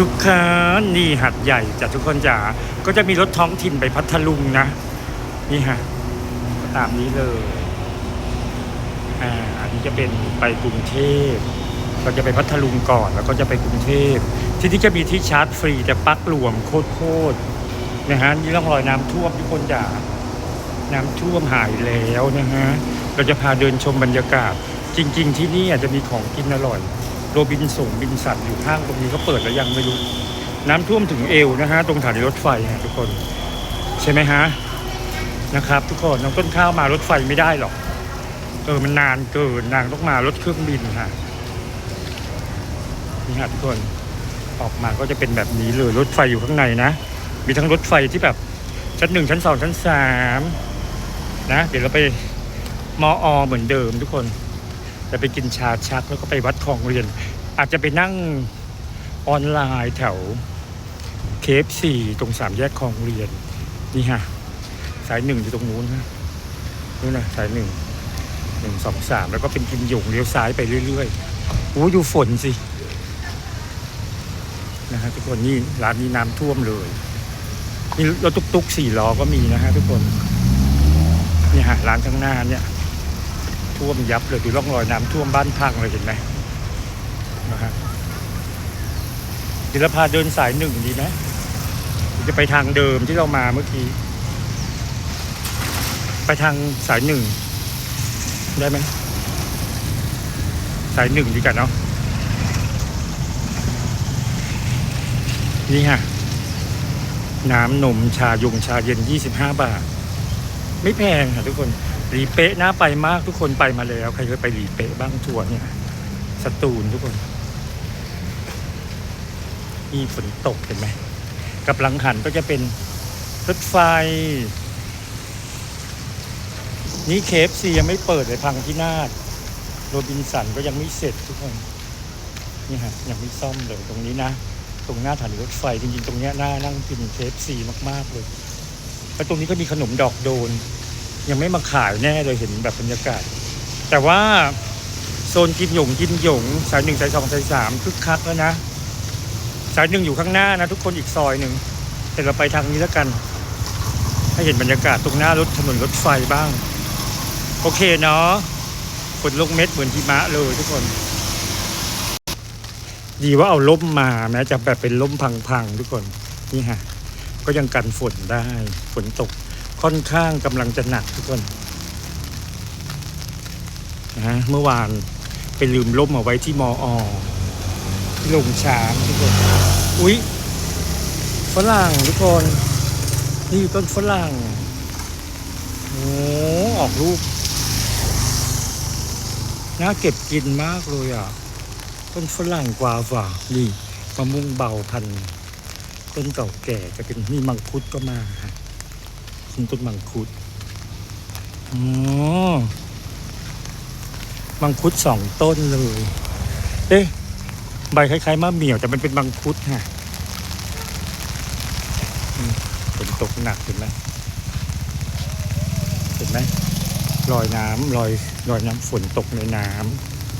ทุกคนนี่หัดใหญ่จ้ะทุกคนจ๋าก็จะมีรถท้องถิ่นไปพัทลุงนะ นี่ฮะตามนี้เลยอ่าอันนี้จะเป็นไปกรุงเทพก็จะไปพัทลุงก่อนแล้วก็จะไปกรุงเทพที่นี่จะมีที่ชาร์จฟรีแต่ปลั๊กรวมโคตรๆนะฮะนี่ร่องรอยน้ำท่วมทุกคนจ๋าน้ำท่วมหายแล้วนะฮะเราจะพาเดินชมบรรยากาศ จริง ๆ ที่นี่อาจจะมีของกินอร่อย โรบินส่งบินสัตว์อยู่ข้างตรงนี้ก็เปิดแล้วยังไม่รู้ น้ำท่วมถึงเอวนะฮะ ตรงสถานีรถไฟฮะทุกคน ใช่ไหมฮะ นะครับ ทุกคนน้องต้นข้าวมารถไฟไม่ได้หรอก เออมันนานเกินนางต้องมารถเครื่องบินค่ะนี่ฮะทุกคนออกมาก็จะเป็นแบบนี้เลยรถไฟอยู่ข้างในนะ มีทั้งรถไฟที่แบบชั้นหนึ่งชั้นสองชั้นสามนะ เดี๋ยวเราไปมออเหมือนเดิมทุกคน จะไปกินชาชักแล้วก็ไปวัดคลองเรียน อาจจะไปนั่งออนไลน์แถวเคฟสี่ตรงสามแยกคลองเรียน นี่ฮะ สายหนึ่งอยู่ตรงนู้นนะนู้นนะสายหนึ่งหนึ่งสองสามแล้วก็เป็นกินหยงเลี้ยวซ้ายไปเรื่อยๆโอ้ยดูฝนสินะฮะทุกคนนี่ร้านนี้น้ำท่วมเลยนี่รถตุ๊กๆสี่ล้อก็มีนะฮะทุกคนนี่ฮะร้านข้างหน้าเนี่ย ท่วมยับเลยดูร่องรอยน้ำท่วมบ้านพังเลยเห็นไหมนะฮะศิลพาเดินสายหนึ่งดีไหมจะไปทางเดิมที่เรามาเมื่อกี้ ไปทางสายหนึ่งได้ไหมสายหนึ่งดีกันเนาะนี่ฮะน้ำนมชายงชาเย็น 25 บาท ไม่แพงค่ะทุกคน หลีเป๊ะน่าไปมากทุกคนไปมาแล้ว ใครเคยไปหลีเป๊ะบ้างทัวร์เนี่ยสตูลทุกคนนี่ฝนตกเห็นไหมกับหลังหันก็จะเป็นรถไฟ นี่เคฟซียังไม่เปิดเลยพังที่นาดโรบินสันก็ยังไม่เสร็จทุกคน นี่ฮะยังไม่ซ่อมเลยตรงนี้นะ ตรงหน้าสถานรถไฟจริงๆ ตรงเนี้ยน่านั่งกินเคฟซีมากๆเลยแล้วตรงนี้ก็มีขนมดอกโดน ยังไม่มาขายแน่เลยเห็นแบบบรรยากาศ แต่ว่าโซนกินหยงกินหยงสายหนึ่งสายสองสายสามคึกคักแล้วนะ สายหนึ่งอยู่ข้างหน้านะทุกคนอีกซอยหนึ่งแต่เราไปทางนี้แล้วกัน ให้เห็นบรรยากาศตรงหน้ารถถนนรถไฟบ้าง โอเคเนาะฝนลงเม็ดเหมือนหิมะเลยทุกคน ดีว่าเอาล่มมาแม้จะแบบเป็นล่มพังๆทุกคนนี่ฮะก็ยังกันฝนได้ฝนตก ค่อนข้างกำลังจะหนักทุกคนนะเมื่อวานไปลืมล่มเอาไว้ที่มออที่ลงช้างทุกคนอุ๊ยฝรั่งทุกคน นี่ต้นฝรั่งโอ้ออกลูกน่าเก็บกินมากเลยอะ ต้นฝรั่งกวาฝ่านี่มะม่วงเบาพันต้นเก่าแก่จะเป็นนี่มังคุดก็มาฮะ นี่ต้นมังคุดอ๋อมังคุดสองต้นเลย เอ๊ะ ใบคล้ายๆมะเหมี่ยวแต่มันเป็นมังคุดฮะฝนตกหนักเห็นไหมเห็นไหมรอยน้ำรอยรอยน้ำฝนตกในน้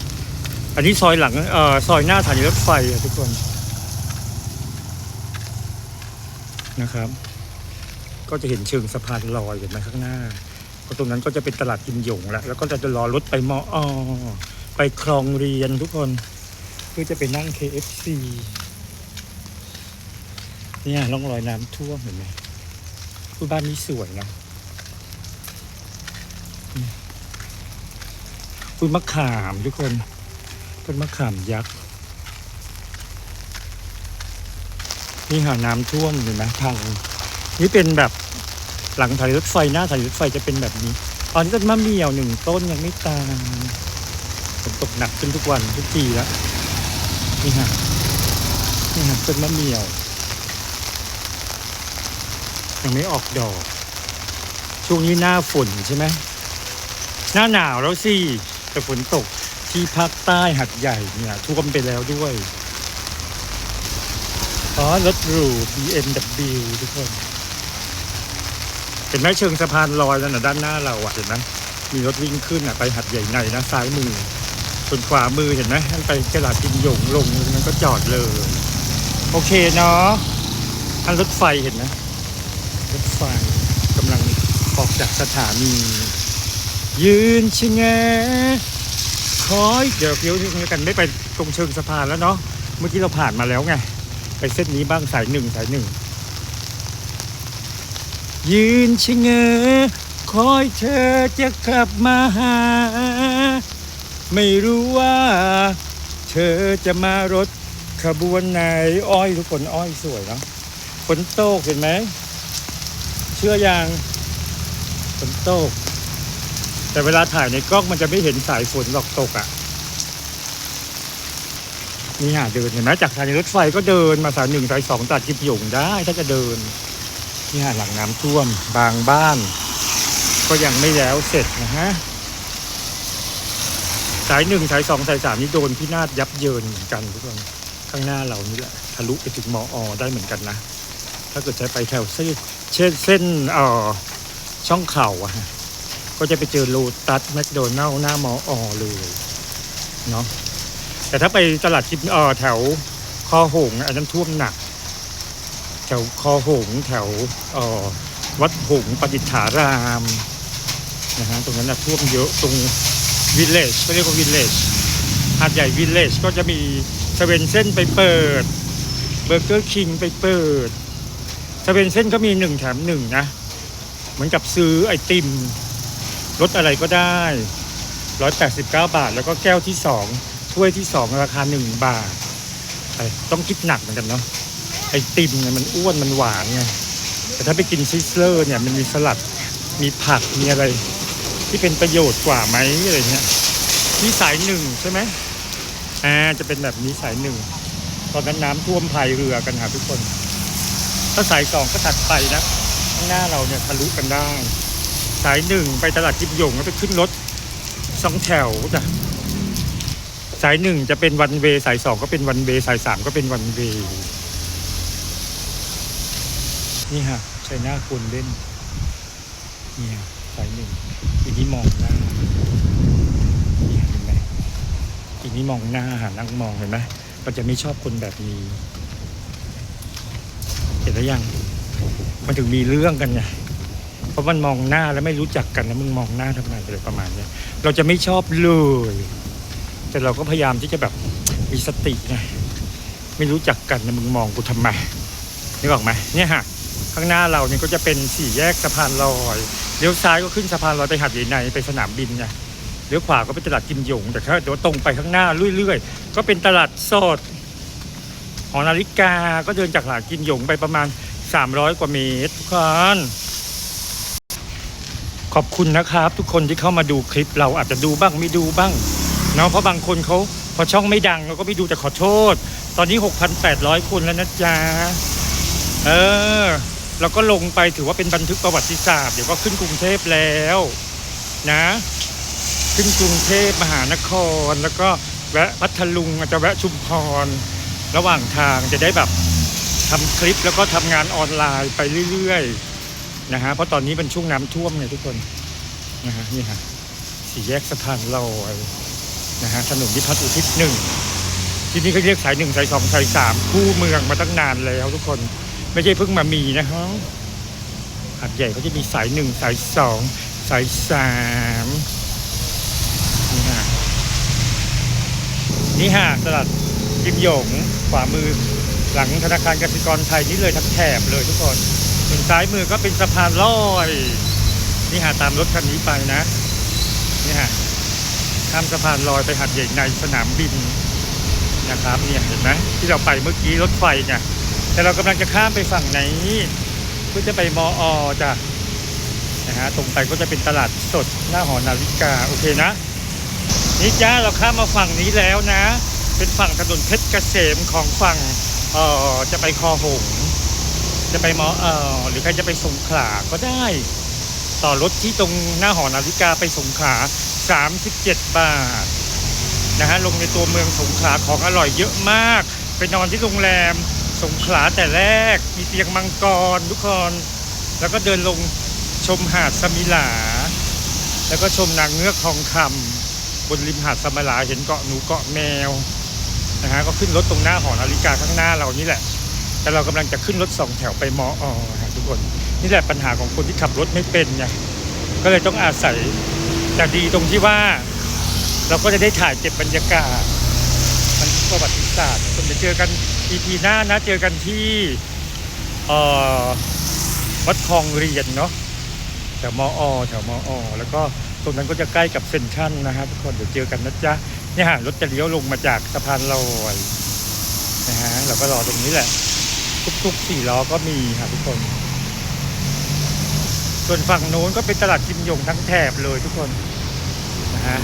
ำอันนี้ซอยหลังเอ่อซอยหน้าสถานีรถไฟอะทุกคนนะครับ ก็จะเห็นเชิงสะพานลอยเห็นไหมข้างหน้าก็ตรงนั้นก็จะเป็นตลาดกิมหยงแล้วแล้วก็จะรอรถไปมออไปคลองเรียนทุกคนเพื่อจะไปนั่ง KFC เนี่ยร่องรอยน้ำท่วมเห็นไหมคือบ้านนี้สวยนะต้นมะขามทุกคนต้นมะขามยักษ์นี่หาน้ำท่วมเห็นไหมพัง นี่เป็นแบบหลังสถานีรถไฟหน้าสถานีรถไฟจะเป็นแบบนี้ตอนนี้ต้นมะเมี่ยวหนึ่งต้นยังไม่ตายฝนตกหนักขึ้นทุกวันทุกปีแล้วนี่ฮะนี่ฮะต้นมะเมี่ยว ยังไม่ออกดอก ช่วงนี้หน้าฝนใช่ไหมหน้าหนาวแล้วสิแต่ฝนตกที่ภาคใต้หัดใหญ่เนี่ยท่วมไปแล้วด้วยอ๋อรถหรู BMW ทุกคน เห็นไหมเชิงสะพานลอยนั่นนะด้านหน้าเราอะเห็นไหมมีรถวิ่งขึ้นอะไปหัดใหญ่ในนะซ้ายมือส่วนขวามือเห็นไหมท่านไปกระดาษกินหยงลงนั้นก็จอดเลย โอเคเนาะอันรถไฟเห็นไหมรถไฟกำลังออกจากสถานี ยืนชิงแงคอยเดี๋ยวเดี๋ยวกันไม่ไปตรงเชิงสะพานแล้วเนาะเมื่อกี้เราผ่านมาแล้วไง ไปเส้นนี้บ้างสายหนึ่งสายหนึ่ง ยืนชิงเงคอยเธอจะกลับมาหา ไม่รู้ว่า เธอจะมารถขบวนไหนอ้อยทุกคนอ้อยสวยเนาะฝนตกเห็นไหม เชื่ออยังฝนตก แต่เวลาถ่ายในกล้องมันจะไม่เห็นสายฝนหรอกตกอะ่ะนี่หาเดินเห็นไหมจากสถานีรถไฟก็เดินมาสายหนึ่งสายสองตัดจิบหยงได้ถ้าจะเดิน นี่หาหลังน้ำท่วมบางบ้าน ก็ยังไม่แล้วเสร็จนะฮะสายหนึ่งสายสองสายสามนี่โดนพินาศยับเยินเหมือนกันทุกคนข้างหน้าเรานี่แหละทะลุไปถึงมออได้เหมือนกันนะ ถ้าเกิดใช้ไปแถวเส้นเช่นเส้นเอ่อช่องเข่าอะก็จะไปเจอโลตัสแมคโดนัลล์หน้ามออเลยเนาะแต่ถ้าไปตลาดทิพย์เอ่อแถวคอหงอันนั้นท่วมหนัก ถวคอหงแถววัดหงประดิฐารามนะฮะตรงนั้นนะท่วมเยอะตรงวิลเลจเขาเรียกว่าวิลเลจหาดใหญ่วิลเลจก็จะมีเซเว่นเส้นไปเปิดเบอร์เกอร์คิงไปเปิดเซเว่นเส้นก็มีหนึ่งแถมหนึ่งนะ เหมือนกับซื้อไอติมรสอะไรก็ได้ร้อยแปดสิบเก้าบาท แล้วก็แก้วที่สองถ้วยที่สองราคาหนึ่งบาท ต้องคิดหนักเหมือนกันเนาะ ไอติมเนี่ยมันอ้วนมันหวานไงแต่ถ้าไปกินซิสเลอร์เนี่ยมันมีสลัดมีผักมีอะไร ที่เป็นประโยชน์กว่าไหมอะไรเงี้ยนี่สายหนึ่งใช่ไหมอ่าจะเป็นแบบนี้สายหนึ่งตอนนั้นน้ำท่วมพายเรือกันครับทุกคน ถ้าสายสองก็ถัดไปนะข้างหน้าเราเนี่ยทะลุกันได้ สายหนึ่งไปตลาดจิบหยงแล้วไปขึ้นรถสองแถวจ้ะสายหนึ่งจะเป็นวันเวสายสองก็เป็นวันเวสายสามก็เป็นวันเว นี่ฮะใช้หน้าคนเล่นนี่ฮะสายหนึ่งอีนี้มองหน้านี่ฮะเห็นไหมอีนี้มองหน้าหานั่งมองเห็นไหมเราจะไม่ชอบคนแบบนี้ เห็นแล้วยังมันถึงมีเรื่องกันไงเพราะมันมองหน้าแล้วไม่รู้จักกันแล้วมึงมองหน้าทำไมอะไรประมาณเนี้ยเราจะไม่ชอบเลย แต่เราก็พยายามที่จะแบบมีสติไงไม่รู้จักกันนะมึงมองกูทำไมนึกออกไหมเนี่ยฮะ ข้างหน้าเราเนี่ยก็จะเป็นสี่แยกสะพานลอยเลี้ยวซ้ายก็ขึ้นสะพานลอยไปหาดใหญ่ในไปสนามบินไงเลี้ยวขวาก็เป็นตลาดกิมหยง แต่ถ้าเดี๋ยวตรงไปข้างหน้าเรื่อยๆ ก็เป็นตลาดสดหอนาฬิกาก็เดินจากตลาดกิมหยงไปประมาณ 300 กว่าเมตรทุกคนขอบคุณนะครับ ทุกคนที่เข้ามาดูคลิปเราอาจจะดูบ้างไม่ดูบ้างเนาะเพราะบางคนเขาพอช่องไม่ดังเราก็ไม่ดูแต่ขอโทษ ตอนนี้ 6,800 คนแล้วนะจ๊ะ เออ เราก็ลงไปถือว่าเป็นบันทึกประวัติศาสตร์เดี๋ยวก็ขึ้นกรุงเทพแล้วนะ ขึ้นกรุงเทพมหานคร แล้วก็แวะพัทลุงอาจจะแวะชุมพร ระหว่างทางจะได้แบบทำคลิปแล้วก็ทำงานออนไลน์ไปเรื่อยๆนะฮะเพราะตอนนี้เป็นช่วงน้ำท่วมไงทุกคนนะฮะนี่ฮะสี่แยกสะพานลอยนะฮะถนนพิพัฒน์อุทิศหนึ่งที่นี่เขาเรียกสายหนึ่งสายสองสายสามคู่เมืองมาตั้งนานแล้วทุกคน ไม่ใช่เพิ่งมามีนะฮะหัดใหญ่เขาจะมีสายหนึ่งสายสองสายสามนี่ฮะนี่ฮะตลาดกิมหยงขวามือหลังธนาคารกสิกรไทยนี่เลยทั้งแถบเลยทุกคนส่วนซ้ายมือก็เป็นสะพานลอย นี่ฮะตามรถคันนี้ไปนะ นี่ฮะข้ามสะพานลอยไปหัดใหญ่ในสนามบินนะครับเนี่ยเห็นไหมที่เราไปเมื่อกี้รถไฟเนี่ย แต่เรากำลังจะข้ามไปฝั่งไหนเพื่อจะไปมออจ้ะนะฮะตรงไปก็จะเป็นตลาดสดหน้าหอนาฬิกาโอเคนะ นี่จ้าเราข้ามมาฝั่งนี้แล้วนะ เป็นฝั่งถนนเพชรเกษมของฝั่งเอ่อจะไปคอหงจะไปมอเอ่อหรือใครจะไปสงขลาก็ได้ ต่อรถที่ตรงหน้าหอนาฬิกาไปสงขลา37 บาทนะฮะลงในตัวเมืองสงขลาของอร่อยเยอะมาก ไปนอนที่โรงแรม สงขลาแต่แรกมีเตียงมังกรทุกคน แล้วก็เดินลงชมหาดสมิลา แล้วก็ชมนางเงือกทองคำบนริมหาดสมิลาเห็นเกาะหนูเกาะแมวนะฮะก็ขึ้นรถตรงหน้าหอนาฬิกาข้างหน้าเรานี่แหละ แต่เรากำลังจะขึ้นรถสองแถวไปมออฮะทุกคน นี่แหละปัญหาของคนที่ขับรถไม่เป็นไงก็เลยต้องอาศัยแต่ดีตรงที่ว่า เราก็จะได้ถ่ายเก็บบรรยากาศมันประวัติศาสตร์คนจะเจอกัน EP หน้านะเจอกันที่วัดคลองเรียนเนาะแถวมอแถวมอแล้วก็ตรงนั้นก็จะใกล้กับเซ็นทรัลนนะฮะทุกคนเดี๋ยวเจอกันนะจ๊ะเนี่ยฮะรถจะเลี้ยวลงมาจากสะพานลอยนะฮะเราก็รอตรงนี้แหละ ทุกๆสี่ล้อก็มีค่ะทุกคน ส่วนฝั่งโน้นก็เป็นตลาดกิมยงทั้งแถบเลยทุกคนนะฮะ